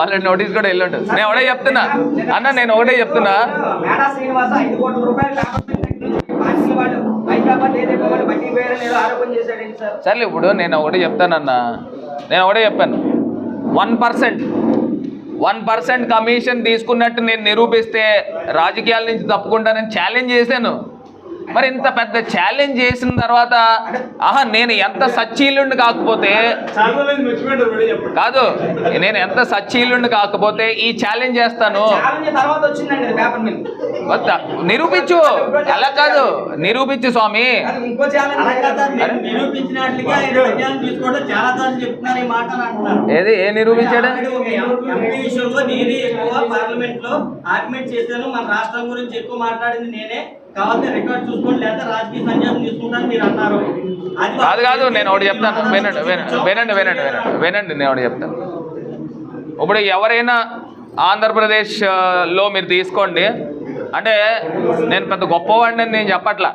Already notice కూడా వెళ్ళి ఉంటుంది. నేను ఒకటే చెప్తున్నా. అన్న నేను ఒకటే చెప్తున్నా. సార్? ఇప్పుడు నేను ఒకటే చెప్తానన్నా నేను ఒకటే చెప్పాను. One percent. One percent commission తీసుకున్నట్టు నేను నిరూపిస్తే రాజకీయాల నుంచి తప్పుకుంటానని ఛాలెంజ్ చేశాను. మరి ఇంత పెద్ద ఛాలెంజ్ చేసిన తర్వాత ఆహా నేను ఎంత సచ్చీలుండి కాకపోతే కాదు నేను ఎంత సచ్చీలుండి కాకపోతే ఈ ఛాలెంజ్ చేస్తాను. ఛాలెంజ్ తర్వాత వచ్చిందండి అది పేపర్ మీద వద్దా? నిరూపించు. ఎలా కాదు నిరూపించు స్వామి. అలా ఏది ఏ నిరూపించాడు? పార్లమెంట్లో ఆర్గ్యుమెంట్ చేశాను. మన రాష్ట్రం గురించి ఎక్కువ మాట్లాడింది నేనే. కావాలంటే రికార్డ్ చూసుకోండి లేదా రాజకీయ సన్యాసం తీసుకుంటాను మీరు అన్నారు. అది కాదు కాదు నేను ఒకటి చెప్తాను. వినండి వినండి వినండి వినండి వినండి. నేను ఒకటి చెప్తాను. ఇప్పుడు ఎవరైనా ఆంధ్రప్రదేశ్ ఆ, లో మీరు తీసుకోండి. అంటే నేను పెద్ద గొప్పవాడిని నేను చెప్పట్లా.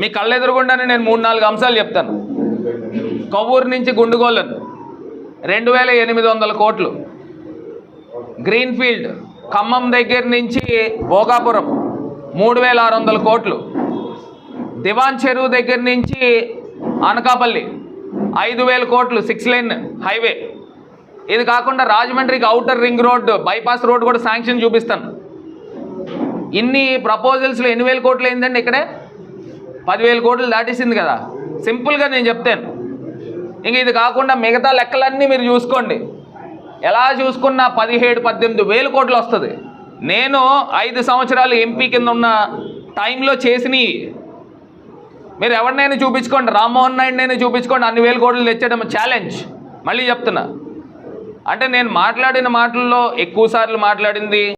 మీ కళ్ళు ఎదురుగుండానే నేను మూడు నాలుగు అంశాలు చెప్తాను. కొవ్వూరు నుంచి గుండుగోలను రెండు వేల ఎనిమిది వందల కోట్లు. గ్రీన్ఫీల్డ్ ఖమ్మం దగ్గర నుంచి భోగాపురం మూడు వేల ఆరు వందల కోట్లు. దివాన్ చెరువు దగ్గర నుంచి అనకాపల్లి ఐదు వేల కోట్లు సిక్స్ లైన్ హైవే. ఇది కాకుండా రాజమండ్రికి outer ring road bypass road కూడా శాంక్షన్ చూపిస్తాను. ఇన్ని ప్రపోజల్స్లో ఎన్ని వేల కోట్లు అయిందండి ఇక్కడే? పదివేల కోట్లు దాటేసింది కదా. సింపుల్గా నేను చెప్తాను. ఇంక ఇది కాకుండా మిగతా లెక్కలన్నీ మీరు చూసుకోండి. ఎలా చూసుకున్నా పదిహేడు పద్దెనిమిది వేల కోట్లు వస్తుంది. నేను ఐదు సంవత్సరాలు ఎంపీ కింద ఉన్న టైంలో చేసినవి మీరు ఎవరినైనా చూపించుకోండి. రామ్మోహన్ నాయుడునైనా చూపించుకోండి. అన్ని వేల కోట్లు తెచ్చడం ఛాలెంజ్ మళ్ళీ చెప్తున్నా. అంటే నేను మాట్లాడిన మాటల్లో ఎక్కువ సార్లు మాట్లాడింది